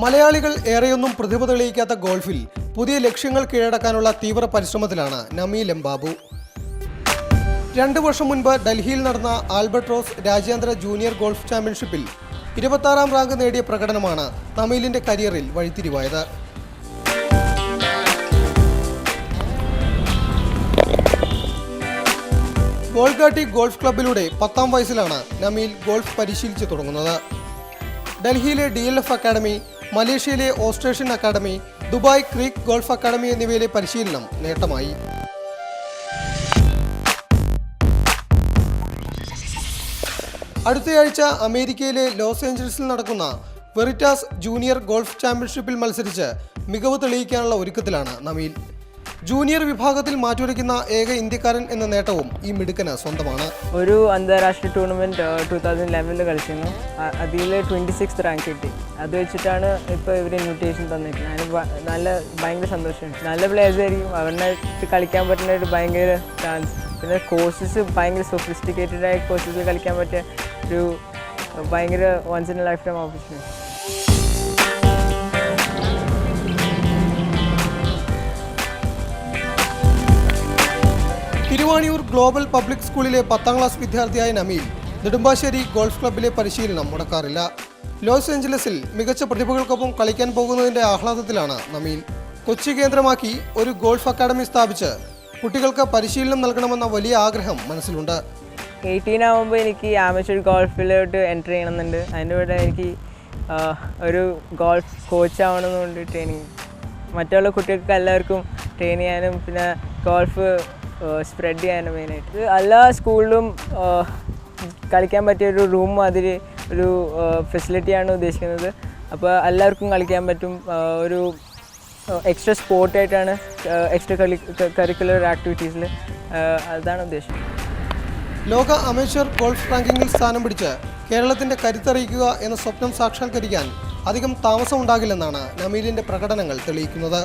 മലയാളികൾ ഏറെയൊന്നും പ്രതിഭ തെളിയിക്കാത്ത ഗോൾഫിൽ പുതിയ ലക്ഷ്യങ്ങൾ കീഴടക്കാനുള്ള തീവ്ര പരിശ്രമത്തിലാണ് നമീൽ ലംബാബു. രണ്ടു വർഷം മുൻപ് ഡൽഹിയിൽ നടന്ന ആൽബർട്രോസ് രാജ്യാന്തര ജൂനിയർ ഗോൾഫ് ചാമ്പ്യൻഷിപ്പിൽ ഇരുപത്താറാം റാങ്ക് നേടിയ പ്രകടനമാണ് നമീലിന്റെ കരിയറിൽ വഴിത്തിരിവായത്. ഗോൾഗാട്ടി ഗോൾഫ് ക്ലബിലൂടെ പത്താം വയസ്സിലാണ് നമീൽ ഗോൾഫ് പരിശീലിച്ചു തുടങ്ങുന്നത്. ഡൽഹിയിലെ ഡി എൽ എഫ് അക്കാദമി മലേഷ്യയിലെ Australasian academy Dubai creek golf academy എന്നിവയിലെ പരിശീലനം നേട്ടമായി. അടുത്തയാഴ്ച അമേരിക്കയിലെ ലോസ് ഏഞ്ചൽസിൽ നടക്കുന്ന വെറിറ്റാസ് ജൂനിയർ ഗോൾഫ് ചാമ്പ്യൻഷിപ്പിൽ മത്സരിച്ച് മികവ് തെളിയിക്കാനുള്ള ഒരുക്കത്തിലാണ് നമീൽ. ജൂനിയർ വിഭാഗത്തിൽ മാറ്റുരയ്ക്കുന്ന ഏക ഇന്ത്യക്കാരൻ എന്ന നേട്ടവും ഈ മിടുക്കന് സ്വന്തമാണ്. ഒരു അന്താരാഷ്ട്ര ടൂർണമെന്റ് ടൂ തൗസൻഡ് ലെവനിൽ കളിച്ചിരുന്നു. അതിൽ ട്വന്റി സിക്സ് റാങ്ക് കിട്ടി. അത് വെച്ചിട്ടാണ് ഇപ്പോൾ ഇവർ ഇൻവിറ്റേഷൻ തന്നിരിക്കുന്നത്. അതിന് നല്ല ഭയങ്കര സന്തോഷമുണ്ട് നല്ല പ്ലേയേഴ്സ് ആയിരിക്കും. അവരുടെ കളിക്കാൻ പറ്റുന്ന ഒരു ഭയങ്കര ചാൻസ് പിന്നെ കോഴ്സസ് ഭയങ്കര സൊഫിസ്റ്റിക്കേറ്റഡ് ആയ കോഴ്സസ് കളിക്കാൻ പറ്റിയ ഒരു ഭയങ്കര once in life time opportunity Thiruvaniyoor global public സ്കൂളിലെ പത്താം ക്ലാസ് വിദ്യാർത്ഥിയായ നമീൽ നെടുമ്പാശ്ശേരി ഗോൾഫ് ക്ലബിലെ പരിശീലനം മുടക്കാറില്ല. ലോസ് ഏഞ്ചലസിൽ മികച്ച പ്രതിഭകൾക്കൊപ്പം കളിക്കാൻ പോകുന്നതിന്റെ ആഹ്ലാദത്തിലാണ് നമീൽ. കൊച്ചി കേന്ദ്രമാക്കി ഒരു ഗോൾഫ് അക്കാദമി സ്ഥാപിച്ച് കുട്ടികൾക്ക് പരിശീലനം നൽകണമെന്ന വലിയ ആഗ്രഹം മനസ്സിലുണ്ട്. എയ്റ്റീൻ ആകുമ്പോൾ എനിക്ക് ആമച്ചൂർ ഗോൾഫിലോട്ട് എന്റർ ചെയ്യണമെന്നുണ്ട്. അതിന്റെ കൂടെ എനിക്ക് ഒരു ഗോൾഫ് കോച്ച് ആവണമെന്നുണ്ട് ട്രെയിനിങ് മറ്റുള്ള കുട്ടികൾക്ക് എല്ലാവർക്കും ട്രെയിൻ ചെയ്യാനും പിന്നെ ഗോൾഫ് സ്പ്രെഡ് ചെയ്യാനും മെയിനായിട്ട് എല്ലാ സ്കൂളിലും കളിക്കാൻ പറ്റിയ ഒരു റൂം മാതിരി ഒരു ഫെസിലിറ്റിയാണ് ഉദ്ദേശിക്കുന്നത്. അപ്പോൾ എല്ലാവർക്കും കളിക്കാൻ പറ്റും. ഒരു എക്സ്ട്രാ സ്പോർട്ടായിട്ടാണ് എക്സ്ട്രാ കളി കരിക്കുലർ ആക്ടിവിറ്റീസിൽ അതാണ് ഉദ്ദേശം ലോക അമേശ്വർ ഗോൾഫ് റാങ്കിങ്ങിൽ സ്ഥാനം പിടിച്ച് കേരളത്തിന്റെ കരുത്തറിയിക്കുക എന്ന സ്വപ്നം സാക്ഷാത്കരിക്കാൻ അധികം താമസമുണ്ടാകില്ലെന്നാണ് നമീലിന്റെ പ്രകടനങ്ങൾ തെളിയിക്കുന്നത്.